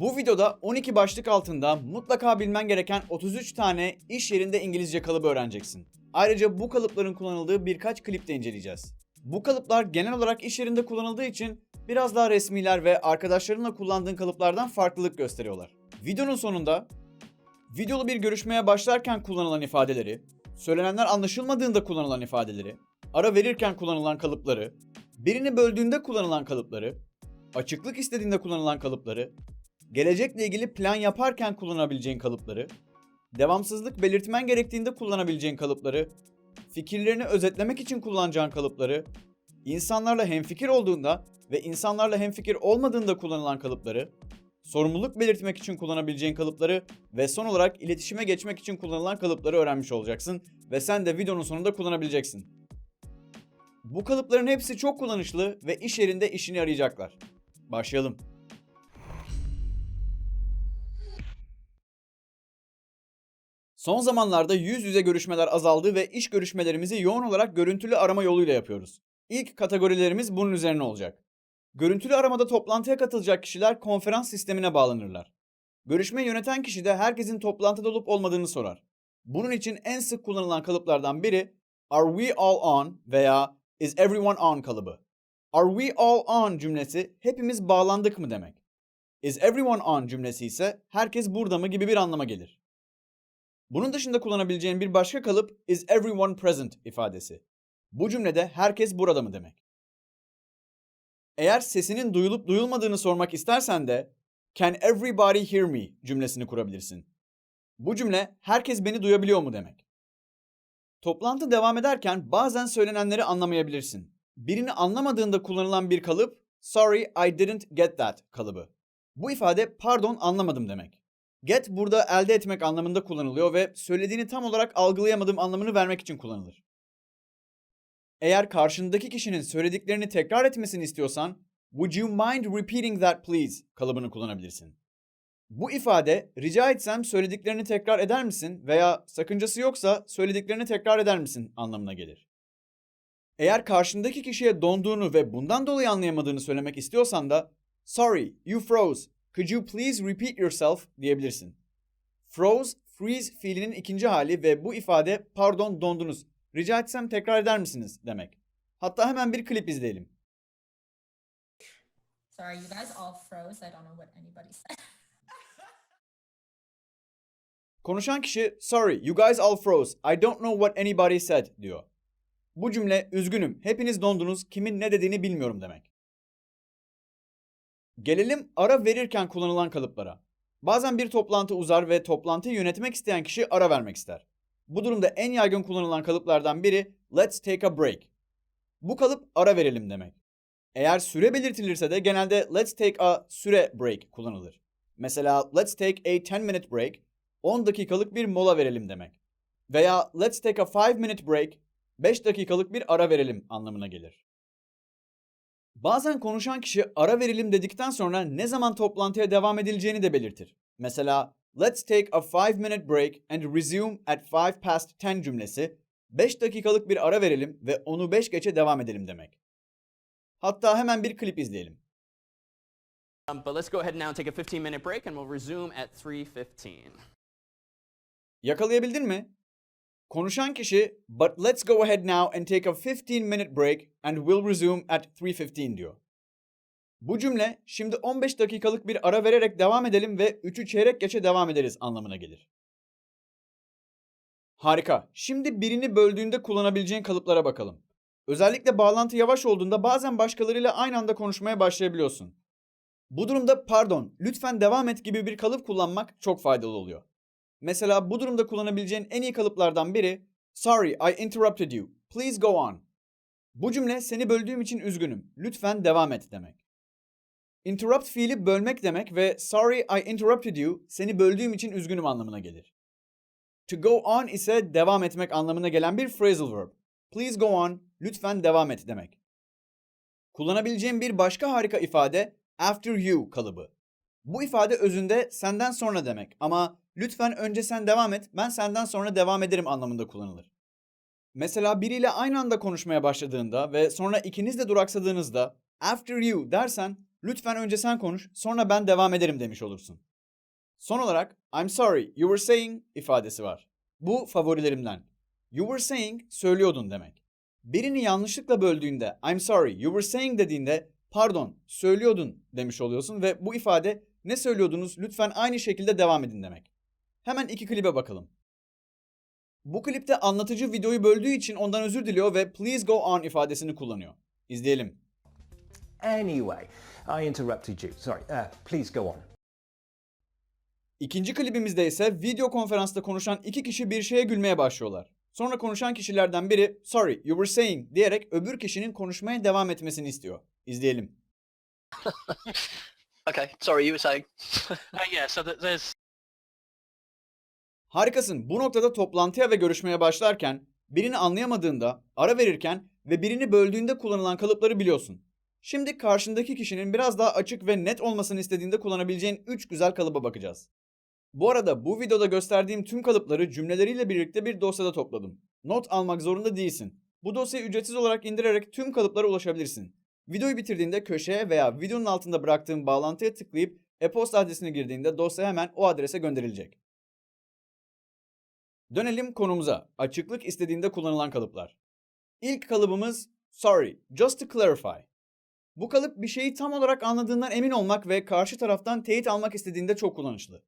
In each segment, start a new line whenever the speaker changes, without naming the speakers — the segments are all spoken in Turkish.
Bu videoda 12 başlık altında mutlaka bilmen gereken 33 tane iş yerinde İngilizce kalıbı öğreneceksin. Ayrıca bu kalıpların kullanıldığı birkaç klip de inceleyeceğiz. Bu kalıplar genel olarak iş yerinde kullanıldığı için biraz daha resmiler ve arkadaşlarınla kullandığın kalıplardan farklılık gösteriyorlar. Videonun sonunda videolu bir görüşmeye başlarken kullanılan ifadeleri, söylenenler anlaşılmadığında kullanılan ifadeleri, ara verirken kullanılan kalıpları, birini böldüğünde kullanılan kalıpları, açıklık istediğinde kullanılan kalıpları, gelecekle ilgili plan yaparken kullanabileceğin kalıpları, devamsızlık belirtmen gerektiğinde kullanabileceğin kalıpları, fikirlerini özetlemek için kullanacağın kalıpları, insanlarla hemfikir olduğunda ve insanlarla hemfikir olmadığında kullanılan kalıpları, sorumluluk belirtmek için kullanabileceğin kalıpları ve son olarak iletişime geçmek için kullanılan kalıpları öğrenmiş olacaksın ve sen de videonun sonunda kullanabileceksin. Bu kalıpların hepsi çok kullanışlı ve iş yerinde işini yarayacaklar. Başlayalım. Son zamanlarda yüz yüze görüşmeler azaldı ve iş görüşmelerimizi yoğun olarak görüntülü arama yoluyla yapıyoruz. İlk kategorilerimiz bunun üzerine olacak. Görüntülü aramada toplantıya katılacak kişiler konferans sistemine bağlanırlar. Görüşme yöneten kişi de herkesin toplantıda olup olmadığını sorar. Bunun için en sık kullanılan kalıplardan biri Are we all on veya Is everyone on kalıbı. Are we all on cümlesi hepimiz bağlandık mı demek. Is everyone on cümlesi ise herkes burada mı gibi bir anlama gelir. Bunun dışında kullanabileceğin bir başka kalıp is everyone present ifadesi. Bu cümlede herkes burada mı demek. Eğer sesinin duyulup duyulmadığını sormak istersen de can everybody hear me cümlesini kurabilirsin. Bu cümle herkes beni duyabiliyor mu demek. Toplantı devam ederken bazen söylenenleri anlamayabilirsin. Birini anlamadığında kullanılan bir kalıp sorry I didn't get that kalıbı. Bu ifade pardon anlamadım demek. Get burada elde etmek anlamında kullanılıyor ve söylediğini tam olarak algılayamadım anlamını vermek için kullanılır. Eğer karşındaki kişinin söylediklerini tekrar etmesini istiyorsan would you mind repeating that please kalıbını kullanabilirsin. Bu ifade rica etsem söylediklerini tekrar eder misin veya sakıncası yoksa söylediklerini tekrar eder misin anlamına gelir. Eğer karşındaki kişiye donduğunu ve bundan dolayı anlayamadığını söylemek istiyorsan da sorry you froze could you please repeat yourself diyebilirsin. Froze, freeze fiilinin ikinci hali ve bu ifade pardon dondunuz rica etsem tekrar eder misiniz demek. Hatta hemen bir klip izleyelim.
Sorry, you guys all froze. I don't know what anybody said.
Konuşan kişi sorry you guys all froze I don't know what anybody said diyor. Bu cümle üzgünüm hepiniz dondunuz kimin ne dediğini bilmiyorum demek. Gelelim ara verirken kullanılan kalıplara. Bazen bir toplantı uzar ve toplantıyı yönetmek isteyen kişi ara vermek ister. Bu durumda en yaygın kullanılan kalıplardan biri let's take a break. Bu kalıp ara verelim demek. Eğer süre belirtilirse de genelde let's take a süre break kullanılır. Mesela let's take a 10 minute break 10 dakikalık bir mola verelim demek. Veya let's take a 5 minute break 5 dakikalık bir ara verelim anlamına gelir. Bazen konuşan kişi ara verelim dedikten sonra ne zaman toplantıya devam edileceğini de belirtir. Mesela let's take a 5 minute break and resume at 5 past 10 cümlesi 5 dakikalık bir ara verelim ve onu 5 geçe devam edelim demek. Hatta hemen bir klip izleyelim.
Um, but let's go ahead now and take a 15 minute break and we'll resume at 3:15.
Yakalayabildin mi? Konuşan kişi but let's go ahead now and take a 15 minute break and we'll resume at 3.15 diyor. Bu cümle şimdi 15 dakikalık bir ara vererek devam edelim ve 3'ü çeyrek geçe devam ederiz anlamına gelir. Harika. Şimdi birini böldüğünde kullanabileceğin kalıplara bakalım. Özellikle bağlantı yavaş olduğunda bazen başkalarıyla aynı anda konuşmaya başlayabiliyorsun. Bu durumda pardon, lütfen devam et gibi bir kalıp kullanmak çok faydalı oluyor. Mesela bu durumda kullanabileceğin en iyi kalıplardan biri Sorry, I interrupted you. Please go on. Bu cümle seni böldüğüm için üzgünüm. Lütfen devam et demek. Interrupt fiili bölmek demek ve sorry I interrupted you seni böldüğüm için üzgünüm anlamına gelir. To go on ise devam etmek anlamına gelen bir phrasal verb. Please go on, lütfen devam et demek. Kullanabileceğim bir başka harika ifade after you kalıbı. Bu ifade özünde senden sonra demek ama lütfen önce sen devam et, ben senden sonra devam ederim anlamında kullanılır. Mesela biriyle aynı anda konuşmaya başladığında ve sonra ikiniz de duraksadığınızda after you dersen lütfen önce sen konuş, sonra ben devam ederim demiş olursun. Son olarak I'm sorry, you were saying ifadesi var. Bu favorilerimden. You were saying söylüyordun demek. Birini yanlışlıkla böldüğünde I'm sorry, you were saying dediğinde pardon, söylüyordun demiş oluyorsun ve bu ifade ne söylüyordunuz lütfen aynı şekilde devam edin demek. Hemen iki klibe bakalım. Bu klipte anlatıcı videoyu böldüğü için ondan özür diliyor ve please go on ifadesini kullanıyor. İzleyelim.
Anyway, I interrupted you. Sorry. Uh, please go on.
İkinci klibimizde ise video konferansta konuşan iki kişi bir şeye gülmeye başlıyorlar. Sonra konuşan kişilerden biri sorry you were saying diyerek öbür kişinin konuşmaya devam etmesini istiyor. İzleyelim.
Okay, sorry, you were saying.
Uh, yeah, so th- there's
Harikasın. Bu noktada toplantıya ve görüşmeye başlarken, birini anlayamadığında, ara verirken ve birini böldüğünde kullanılan kalıpları biliyorsun. Şimdi karşındaki kişinin biraz daha açık ve net olmasını istediğinde kullanabileceğin 3 güzel kalıba bakacağız. Bu arada bu videoda gösterdiğim tüm kalıpları cümleleriyle birlikte bir dosyada topladım. Not almak zorunda değilsin. Bu dosyayı ücretsiz olarak indirerek tüm kalıplara ulaşabilirsin. Videoyu bitirdiğinde köşeye veya videonun altında bıraktığım bağlantıya tıklayıp e-posta adresini girdiğinde dosya hemen o adrese gönderilecek. Dönelim konumuza. Açıklık istediğinde kullanılan kalıplar. İlk kalıbımız sorry, just to clarify. Bu kalıp bir şeyi tam olarak anladığından emin olmak ve karşı taraftan teyit almak istediğinde çok kullanışlı.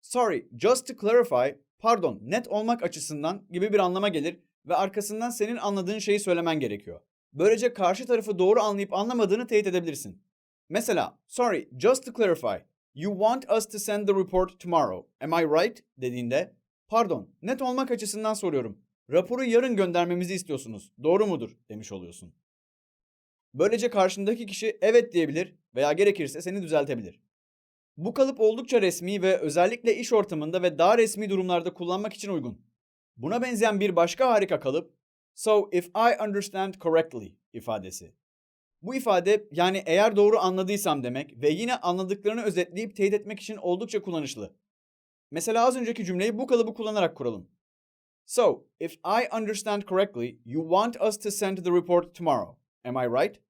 Sorry, just to clarify, pardon, net olmak açısından gibi bir anlama gelir ve arkasından senin anladığın şeyi söylemen gerekiyor. Böylece karşı tarafı doğru anlayıp anlamadığını teyit edebilirsin. Mesela, sorry, just to clarify, you want us to send the report tomorrow, am I right? dediğinde, pardon, net olmak açısından soruyorum. Raporu yarın göndermemizi istiyorsunuz, doğru mudur? demiş oluyorsun. Böylece karşındaki kişi evet diyebilir veya gerekirse seni düzeltebilir. Bu kalıp oldukça resmi ve özellikle iş ortamında ve daha resmi durumlarda kullanmak için uygun. Buna benzeyen bir başka harika kalıp, so if I understand correctly ifadesi. Bu ifade yani eğer doğru anladıysam demek ve yine anladıklarını özetleyip teyit etmek için oldukça kullanışlı. Mesela az önceki cümleyi bu kalıbı kullanarak kuralım. So, if I understand correctly, you want us to send the report tomorrow. Am I right?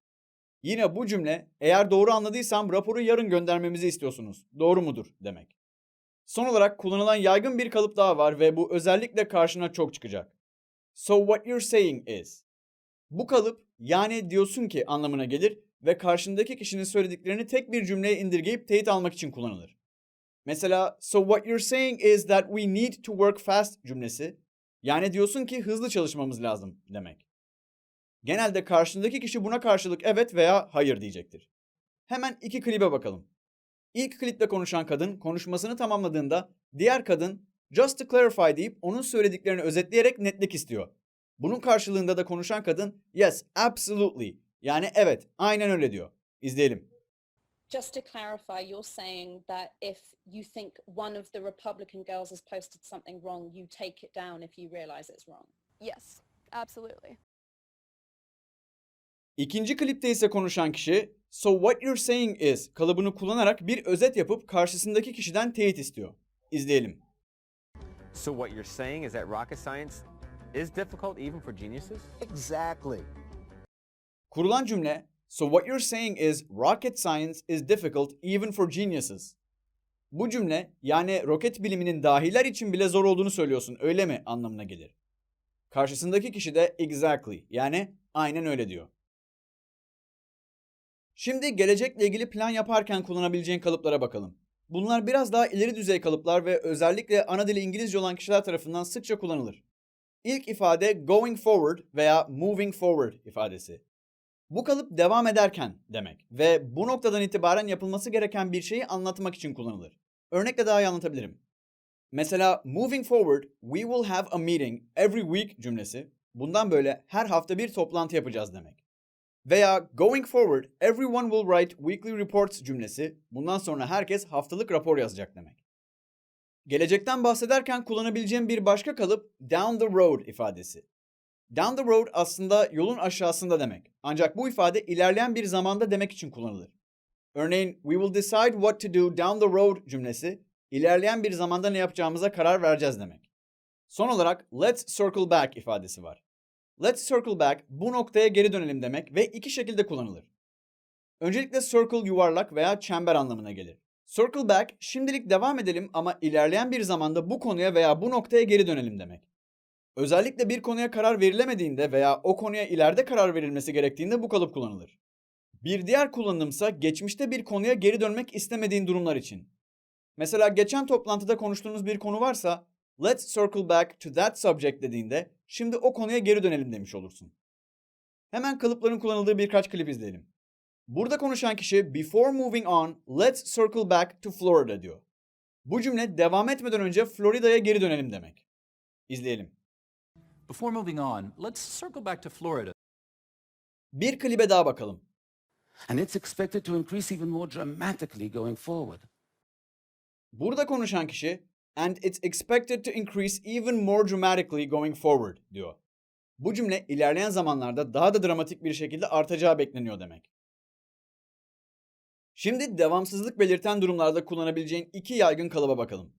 Yine bu cümle eğer doğru anladıysam raporu yarın göndermemizi istiyorsunuz. Doğru mudur demek. Son olarak kullanılan yaygın bir kalıp daha var ve bu özellikle karşına çok çıkacak. So what you're saying is. Bu kalıp yani diyorsun ki anlamına gelir ve karşındaki kişinin söylediklerini tek bir cümleye indirgeyip teyit almak için kullanılır. Mesela so what you're saying is that we need to work fast cümlesi yani diyorsun ki hızlı çalışmamız lazım demek. Genelde karşındaki kişi buna karşılık evet veya hayır diyecektir. Hemen iki klibe bakalım. İlk klipte konuşan kadın konuşmasını tamamladığında diğer kadın just to clarify deyip onun söylediklerini özetleyerek netlik istiyor. Bunun karşılığında da konuşan kadın yes, absolutely yani evet, aynen öyle diyor. İzleyelim.
Just to clarify, you're saying that if you think one of the Republican girls has posted something wrong, you take it down if you realize it's wrong.
Yes, absolutely.
İkinci klipte ise konuşan kişi so what you're saying is kalıbını kullanarak bir özet yapıp karşısındaki kişiden teyit istiyor. İzleyelim.
So what you're saying is that rocket science is difficult even for geniuses?
Exactly.
Kurulan cümle So what you're saying is rocket science is difficult even for geniuses. Bu cümle yani roket biliminin dahiler için bile zor olduğunu söylüyorsun öyle mi anlamına gelir. Karşısındaki kişi de exactly yani aynen öyle diyor. Şimdi gelecekle ilgili plan yaparken kullanabileceğin kalıplara bakalım. Bunlar biraz daha ileri düzey kalıplar ve özellikle ana dili İngilizce olan kişiler tarafından sıkça kullanılır. İlk ifade going forward veya moving forward ifadesi. Bu kalıp devam ederken demek ve bu noktadan itibaren yapılması gereken bir şeyi anlatmak için kullanılır. Örnekle daha iyi anlatabilirim. Mesela moving forward, we will have a meeting every week cümlesi bundan böyle her hafta bir toplantı yapacağız demek. Veya going forward, everyone will write weekly reports cümlesi bundan sonra herkes haftalık rapor yazacak demek. Gelecekten bahsederken kullanabileceğim bir başka kalıp down the road ifadesi. Down the road aslında yolun aşağısında demek. Ancak bu ifade ilerleyen bir zamanda demek için kullanılır. Örneğin we will decide what to do down the road cümlesi ilerleyen bir zamanda ne yapacağımıza karar vereceğiz demek. Son olarak let's circle back ifadesi var. Let's circle back bu noktaya geri dönelim demek ve iki şekilde kullanılır. Öncelikle circle yuvarlak veya çember anlamına gelir. Circle back şimdilik devam edelim ama ilerleyen bir zamanda bu konuya veya bu noktaya geri dönelim demek. Özellikle bir konuya karar verilemediğinde veya o konuya ileride karar verilmesi gerektiğinde bu kalıp kullanılır. Bir diğer kullanımsa geçmişte bir konuya geri dönmek istemediğin durumlar için. Mesela geçen toplantıda konuştuğunuz bir konu varsa let's circle back to that subject dediğinde şimdi o konuya geri dönelim demiş olursun. Hemen kalıpların kullanıldığı birkaç klip izleyelim. Burada konuşan kişi before moving on let's circle back to Florida diyor. Bu cümle devam etmeden önce Florida'ya geri dönelim demek. İzleyelim.
Before moving on, let's circle back to Florida.
Bir klibe daha bakalım.
and it's expected to increase even more dramatically going forward.
Burada konuşan kişi and it's expected to increase even more dramatically going forward diyor. Bu cümle ilerleyen zamanlarda daha da dramatik bir şekilde artacağı bekleniyor demek. Şimdi devamsızlık belirten durumlarda kullanabileceğin iki yaygın kalıba bakalım.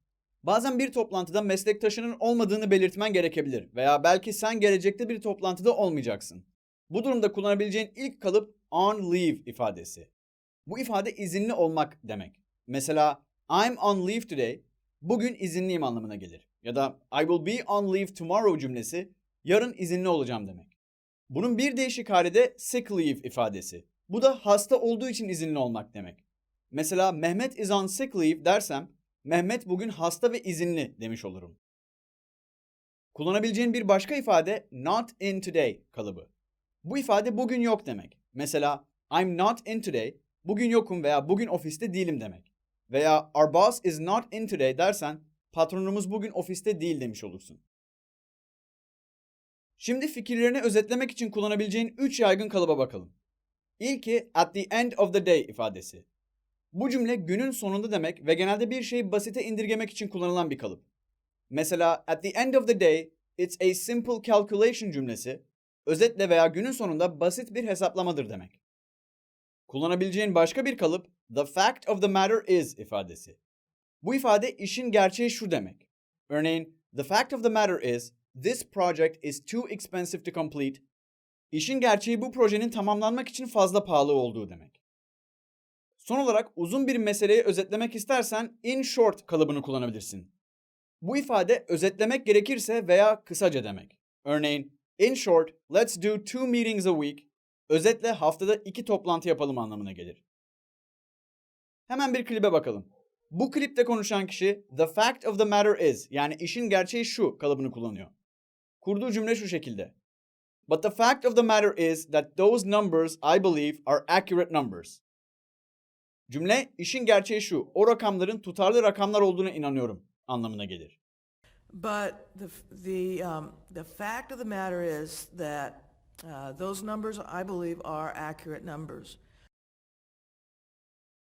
Bazen bir toplantıda meslektaşının olmadığını belirtmen gerekebilir veya belki sen gelecekte bir toplantıda olmayacaksın. Bu durumda kullanabileceğin ilk kalıp on leave ifadesi. Bu ifade izinli olmak demek. Mesela I'm on leave today, bugün izinliyim anlamına gelir. Ya da I will be on leave tomorrow cümlesi, yarın izinli olacağım demek. Bunun bir değişik hali de sick leave ifadesi. Bu da hasta olduğu için izinli olmak demek. Mesela Mehmet is on sick leave dersem, Mehmet bugün hasta ve izinli demiş olurum. Kullanabileceğin bir başka ifade not in today kalıbı. Bu ifade bugün yok demek. Mesela I'm not in today, bugün yokum veya bugün ofiste değilim demek. Veya our boss is not in today dersen patronumuz bugün ofiste değil demiş olursun. Şimdi fikirlerini özetlemek için kullanabileceğin 3 yaygın kalıba bakalım. İlki at the end of the day ifadesi. Bu cümle günün sonunda demek ve genelde bir şeyi basite indirgemek için kullanılan bir kalıp. Mesela at the end of the day it's a simple calculation cümlesi özetle veya günün sonunda basit bir hesaplamadır demek. Kullanabileceğin başka bir kalıp the fact of the matter is ifadesi. Bu ifade işin gerçeği şu demek. Örneğin the fact of the matter is this project is too expensive to complete. İşin gerçeği bu projenin tamamlanmak için fazla pahalı olduğu demek. Son olarak uzun bir meseleyi özetlemek istersen in short kalıbını kullanabilirsin. Bu ifade özetlemek gerekirse veya kısaca demek. Örneğin in short let's do two meetings a week. Özetle haftada iki toplantı yapalım anlamına gelir. Hemen bir klibe bakalım. Bu klipte konuşan kişi the fact of the matter is yani işin gerçeği şu kalıbını kullanıyor. Kurduğu cümle şu şekilde. But the fact of the matter is that those numbers I believe are accurate numbers. Cümle işin gerçeği şu. O rakamların tutarlı rakamlar olduğuna inanıyorum anlamına gelir.
But the, the, um, the fact of the matter is that uh, those numbers, I believe, are accurate numbers.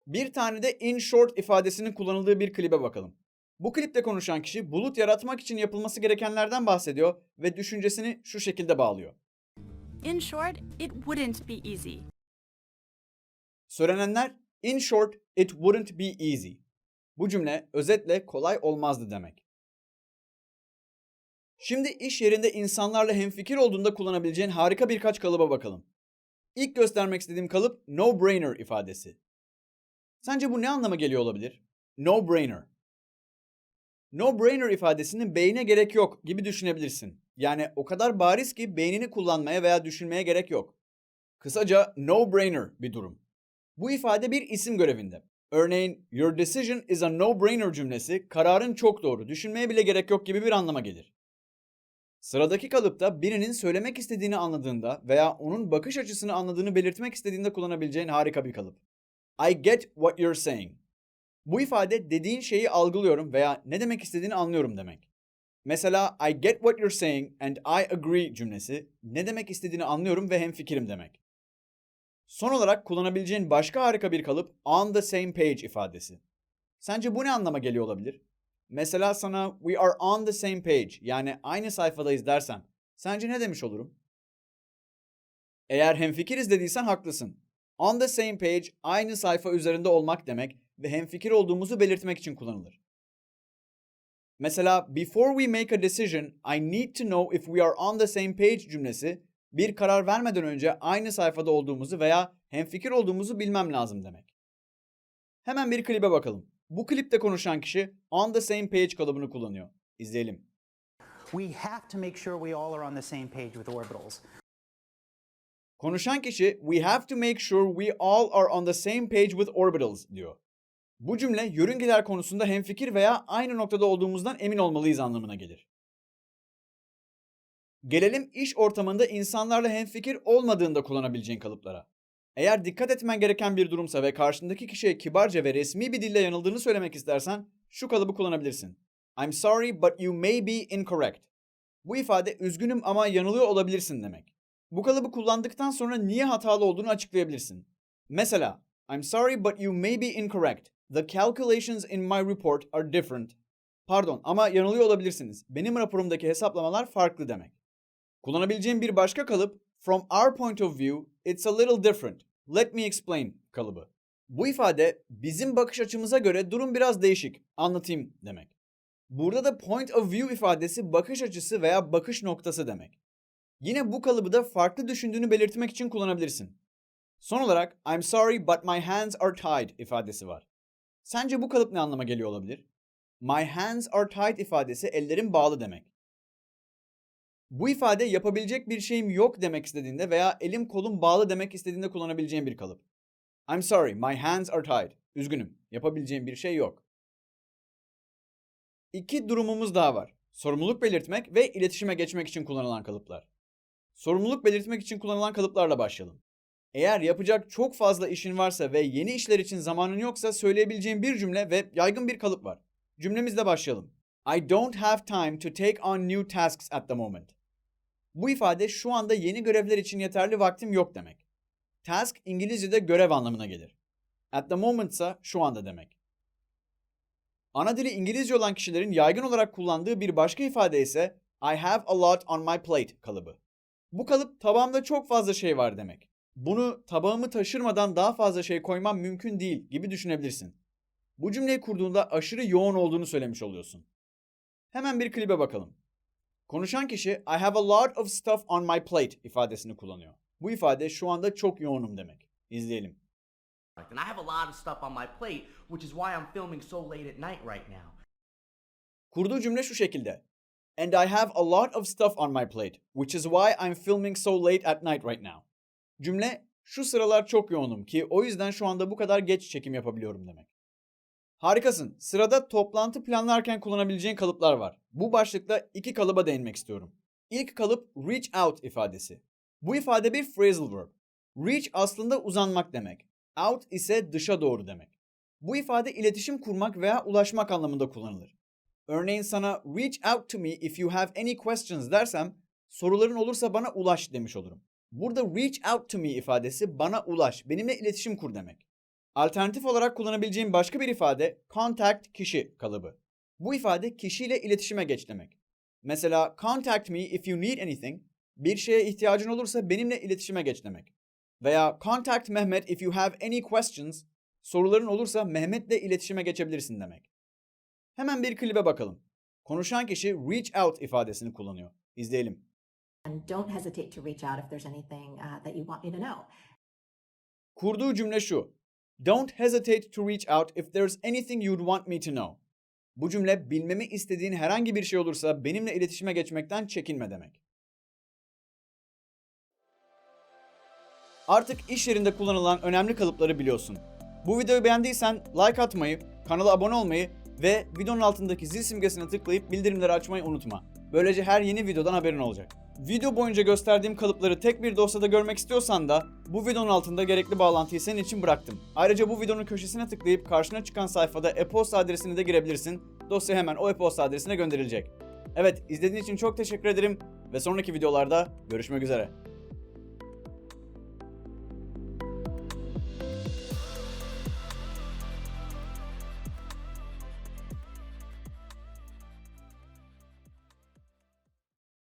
Bir tane de in short ifadesinin kullanıldığı bir klibe bakalım. Bu klipte konuşan kişi bulut yaratmak için yapılması gerekenlerden bahsediyor ve düşüncesini şu şekilde bağlıyor.
In short, it wouldn't be easy.
Söylenenler in short it wouldn't be easy. Bu cümle özetle kolay olmazdı demek. Şimdi iş yerinde insanlarla hemfikir olduğunda kullanabileceğin harika birkaç kalıba bakalım. İlk göstermek istediğim kalıp no brainer ifadesi. Sence bu ne anlama geliyor olabilir? No brainer. No brainer ifadesini beyne gerek yok gibi düşünebilirsin. Yani o kadar bariz ki beynini kullanmaya veya düşünmeye gerek yok. Kısaca no brainer bir durum. Bu ifade bir isim görevinde. Örneğin your decision is a no-brainer cümlesi kararın çok doğru, düşünmeye bile gerek yok gibi bir anlama gelir. Sıradaki kalıpta birinin söylemek istediğini anladığında veya onun bakış açısını anladığını belirtmek istediğinde kullanabileceğin harika bir kalıp. I get what you're saying. Bu ifade dediğin şeyi algılıyorum veya ne demek istediğini anlıyorum demek. Mesela I get what you're saying and I agree cümlesi ne demek istediğini anlıyorum ve hemfikirim demek. Son olarak kullanabileceğin başka harika bir kalıp on the same page ifadesi. Sence bu ne anlama geliyor olabilir? Mesela sana we are on the same page yani aynı sayfadayız dersem sence ne demiş olurum? Eğer hemfikiriz dediysen haklısın. On the same page aynı sayfa üzerinde olmak demek ve hemfikir olduğumuzu belirtmek için kullanılır. Mesela before we make a decision I need to know if we are on the same page cümlesi Bir karar vermeden önce aynı sayfada olduğumuzu veya hemfikir olduğumuzu bilmem lazım demek. Hemen bir klibe bakalım. Bu klipte konuşan kişi on the same page kalıbını kullanıyor. İzleyelim.
We have to make sure we all are on the same page with orbitals.
Konuşan kişi we have to make sure we all are on the same page with orbitals diyor. Bu cümle yörüngeler konusunda hemfikir veya aynı noktada olduğumuzdan emin olmalıyız anlamına gelir. Gelelim iş ortamında insanlarla hemfikir olmadığında kullanabileceğin kalıplara. Eğer dikkat etmen gereken bir durumsa ve karşındaki kişiye kibarca ve resmi bir dille yanıldığını söylemek istersen şu kalıbı kullanabilirsin. I'm sorry but you may be incorrect. Bu ifade üzgünüm ama yanılıyor olabilirsin demek. Bu kalıbı kullandıktan sonra niye hatalı olduğunu açıklayabilirsin. Mesela, I'm sorry but you may be incorrect. The calculations in my report are different. Pardon ama yanılıyor olabilirsiniz. Benim raporumdaki hesaplamalar farklı demek. Kullanabileceğim bir başka kalıp, from our point of view, it's a little different. Let me explain kalıbı. Bu ifade bizim bakış açımıza göre durum biraz değişik. Anlatayım demek. Burada da point of view ifadesi bakış açısı veya bakış noktası demek. Yine bu kalıbı da farklı düşündüğünü belirtmek için kullanabilirsin. Son olarak I'm sorry but my hands are tied ifadesi var. Sence bu kalıp ne anlama geliyor olabilir? My hands are tied ifadesi ellerim bağlı demek. Bu ifade yapabilecek bir şeyim yok demek istediğinde veya elim kolum bağlı demek istediğinde kullanabileceğim bir kalıp. I'm sorry, my hands are tied. Üzgünüm, yapabileceğim bir şey yok. İki durumumuz daha var. Sorumluluk belirtmek ve iletişime geçmek için kullanılan kalıplar. Sorumluluk belirtmek için kullanılan kalıplarla başlayalım. Eğer yapacak çok fazla işin varsa ve yeni işler için zamanın yoksa söyleyebileceğin bir cümle ve yaygın bir kalıp var. Cümlemizle başlayalım. I don't have time to take on new tasks at the moment. Bu ifade şu anda yeni görevler için yeterli vaktim yok demek. Task İngilizce'de görev anlamına gelir. At the moment ise şu anda demek. Ana dili İngilizce olan kişilerin yaygın olarak kullandığı bir başka ifade ise I have a lot on my plate kalıbı. Bu kalıp tabağımda çok fazla şey var demek. Bunu tabağımı taşırmadan daha fazla şey koymam mümkün değil gibi düşünebilirsin. Bu cümleyi kurduğunda aşırı yoğun olduğunu söylemiş oluyorsun. Hemen bir klibe bakalım. Konuşan kişi I have a lot of stuff on my plate ifadesini kullanıyor. Bu ifade şu anda çok yoğunum demek. İzleyelim.
And I have a lot of stuff on my plate, which is why I'm filming so late at night right now.
Kurduğu cümle şu şekilde. And I have a lot of stuff on my plate, which is why I'm filming so late at night right now. Cümle şu sıralar çok yoğunum ki o yüzden şu anda bu kadar geç çekim yapabiliyorum demek. Harikasın. Sırada toplantı planlarken kullanabileceğin kalıplar var. Bu başlıkta iki kalıba değinmek istiyorum. İlk kalıp reach out ifadesi. Bu ifade bir phrasal verb. Reach aslında uzanmak demek. Out ise dışa doğru demek. Bu ifade iletişim kurmak veya ulaşmak anlamında kullanılır. Örneğin sana reach out to me if you have any questions dersem soruların olursa bana ulaş demiş olurum. Burada reach out to me ifadesi bana ulaş, benimle iletişim kur demek. Alternatif olarak kullanabileceğim başka bir ifade contact kişi kalıbı. Bu ifade kişiyle iletişime geç demek. Mesela contact me if you need anything, bir şeye ihtiyacın olursa benimle iletişime geç demek. Veya contact Mehmet if you have any questions, soruların olursa Mehmet'le iletişime geçebilirsin demek. Hemen bir klibe bakalım. Konuşan kişi reach out ifadesini kullanıyor. İzleyelim.
And don't hesitate to reach out if there's anything uh, that you want me to know.
Kurduğu cümle şu. Don't hesitate to reach out if there's anything you'd want me to know. Bu cümle bilmemi istediğin herhangi bir şey olursa benimle iletişime geçmekten çekinme demek. Artık iş yerinde kullanılan önemli kalıpları biliyorsun. Bu videoyu beğendiysen like atmayı, kanala abone olmayı ve videonun altındaki zil simgesine tıklayıp bildirimleri açmayı unutma. Böylece her yeni videodan haberin olacak. Video boyunca gösterdiğim kalıpları tek bir dosyada görmek istiyorsan da bu videonun altında gerekli bağlantıyı senin için bıraktım. Ayrıca bu videonun köşesine tıklayıp karşına çıkan sayfada e-posta adresini de girebilirsin. Dosya hemen o e-posta adresine gönderilecek. Evet izlediğin için çok teşekkür ederim ve sonraki videolarda görüşmek üzere.